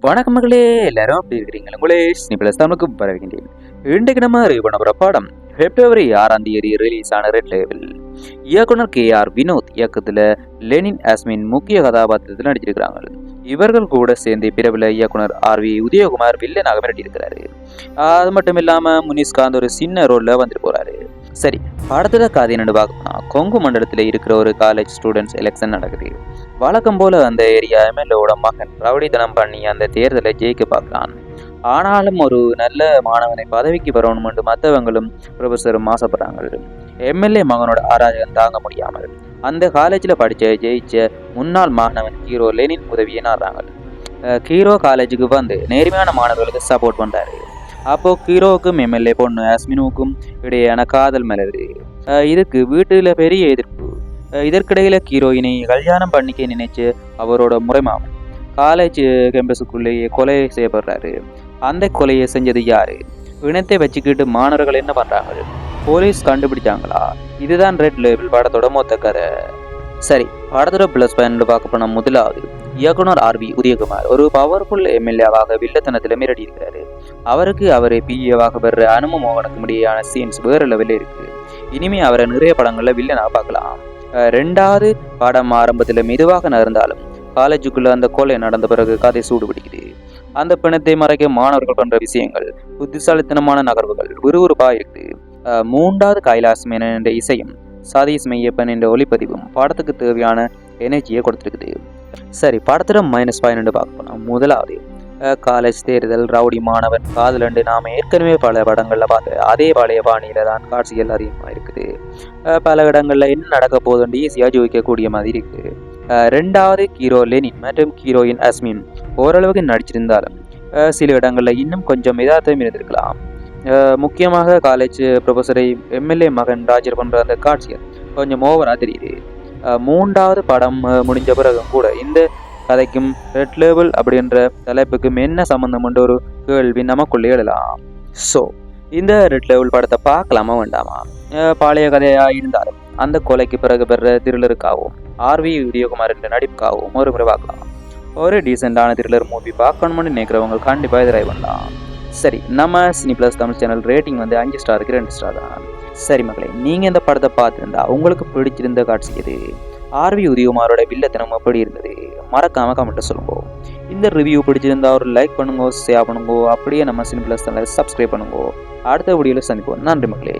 வணக்கம் மகளே எல்லாரும் அப்படி இருக்கிறீங்க? நீ பிளஸ் தமிழுக்கு வரவேற்கின்றேன். இன்றைக்கு நம்ம ரிவ்யூ பண்ண படம் பிப்ரவரி ஆறாம் தேதி ரிலீஸ் ஆன ரெட் லேவல் இயக்குனர் கே ஆர் வினோத் இயக்கத்தில் லெனின் அஸ்மின் முக்கிய கதாபாத்திரத்தில் நடிச்சிருக்கிறாங்க. இவர்கள் கூட சேர்ந்து பிறவில இயக்குனர் ஆர் வி உதயகுமார் வில்லனாக மிரட்டியிருக்கிறாரு. அது மட்டும் இல்லாமல் முனிஸ்காந்த் ஒரு சின்ன ரோலில் வந்துட்டு போகிறாரு சரி படத்துல கதை என்னன்னு பார்க்கணும் கொங்கு மண்டலத்தில் இருக்கிற ஒரு காலேஜ் ஸ்டூடெண்ட்ஸ் எலெக்ஷன் நடக்குது. வழக்கம் போல அந்த ஏரியா எம்எல்ஏவோட மகன் ரவுடி தனம் பண்ணி அந்த தேர்தலை ஜெயிக்க பார்க்கலாம் ஆனாலும் ஒரு நல்ல மாணவனை பதவிக்கு வரணும்னு மற்றவங்களும் ப்ரொஃபஸரும் ஆசைப்படுறாங்க. எம்எல்ஏ மகனோட ஆராய்ச்சி தாங்க முடியாமல் அந்த காலேஜில் படித்த ஜெயிச்ச முன்னாள் மாணவன் ஹீரோ லெனின் உதவியை நாடுறாங்க. ஹீரோ காலேஜுக்கு வந்து நேர்மையான மாணவர்களுக்கு சப்போர்ட் பண்ணுறாரு அப்போ ஹீரோவுக்கும் எம்எல்ஏ பொண்ணு அஸ்மினுவுக்கும் இடையேயான காதல் மலருது இதுக்கு வீட்டில் பெரிய எதிர்ப்பு. இதற்கிடையில் இதற்கிடையில ஹீரோயினை கல்யாணம் பண்ணிக்க நினைச்சு அவரோட முறைமாமன் காலேஜ் கேம்பஸுக்குள்ளேயே கொலை செய்யப்படுறாரு. அந்த கொலையை செஞ்சது யாரு? இனத்தை வச்சுக்கிட்டு மாணவர்கள் என்ன பண்றாங்க? போலீஸ் கண்டுபிடிச்சாங்களா? இதுதான் ரெட் லேபிள் படத்தோட மொத்த கதை. சரி படத்தோட ப்ளஸ் பாயிண்ட் பார்க்க போன முதலாவது இயக்குனர் ஆர்வி உதயகுமார் ஒரு பவர்ஃபுல் எம்எல்ஏவாக வில்லத்தனத்தில் மிரடியிருக்கிறாரு அவருக்கு அவரை பிஏவாக வர்ற அனும மோகனுக்கு முடியான சீன்ஸ் வேற லெவலில் இருக்கு. இனிமே அவரை நிறைய படங்களில் வில்லனா பார்க்கலாம். ரெண்டாவது படம் ஆரம்பத்தில் மெதுவாக நகர்ந்தாலும் காலேஜுக்குள்ள அந்த கொலை நடந்த பிறகு கதை சூடு பிடிக்குது அந்த பிணத்தை மறைக்க மாணவர்கள் பண்ற விஷயங்கள் புத்திசாலித்தனமான நகர்வுகள் விறுவிறுப்பா இருக்கு. மூன்றாவது கைலாஸ் மேனன் என்ற இசையும் சதீஷ் மெய்யப்பன் என்ற ஒளிப்பதிவும் படத்துக்கு தேவையான எனர்ஜியை கொடுத்துருக்குது. சரி படத்துல மைனஸ் பாயிண்ட் பார்க்க போனோம் முதலாவது காலேஜ் தேர்தல் ரவுடி மாணவன் காதலண்டு நாம் ஏற்கனவே பல படங்களில் பார்த்த அதே பழைய பாணியில தான் காட்சிகள் அதிகமாக இருக்குது. பல இடங்களில் என்ன நடக்க போதுன்னு ஈஸியாக ஜோதிக்கக்கூடிய மாதிரி இருக்கு. ரெண்டாவது ஹீரோ லெனின் மற்றும் ஹீரோயின் அஸ்மின் ஓரளவுக்கு நடிச்சிருந்தாலும் சில இடங்களில் இன்னும் கொஞ்சம் யதார்த்தம் இருந்திருக்கலாம். முக்கியமாக காலேஜ் ப்ரொஃபஸரை எம்எல்ஏ மகன் ராஜர் பண்ணுற அந்த காட்சிகள் கொஞ்சம் ஓவராக தெரியுது. மூன்றாவது படம் முடிஞ்ச பிறகும் கூட இந்த கதைக்கும் ரெட் லேபிள் அப்படின்ற தலைப்புக்கும் என்ன சம்மந்தம்ன்ற ஒரு கேள்வி நமக்குள்ளே எழலாம் ஸோ இந்த ரெட் லேபிள் படத்தை பார்க்கலாமா வேண்டாமா? பாளைய கதையாக இருந்தாலும் அந்த கொலைக்கு பிறகு பெற திருளருக்காகவும் ஆர்வி உதயகுமார் என்ற நடிப்புக்காகவும் ஒரு முறை பார்க்கலாம். ஒரு டீசெண்டான த்ரில்லர் மூவி பார்க்கணும்னு நினைக்கிறவங்க கண்டிப்பாக இதை ட்ரை பண்ணலாம். சரி நம்ம cine plus Tamil channel rating வந்து அஞ்சு ஸ்டாருக்கு ரெண்டு ஸ்டார் தான். சரி மகளே நீங்கள் இந்த படத்தை பார்த்துருந்தா உங்களுக்கு பிடிச்சிருந்த காட்சி எது? ஆர்வி உதயகுமாரோட வில்லத்தனம் எப்படி இருந்தது? மறக்காமல் கமெண்ட்டை சொல்லுங்க. இந்த ரிவ்யூ பிடிச்சிருந்தா ஒரு லைக் பண்ணுங்க ஷேர் பண்ணுங்க அப்படியே நம்ம சினி சேனலை சப்ஸ்கிரைப் பண்ணுங்க. அடுத்த வீடியோவில் சந்திப்போம். நன்றி மக்களே.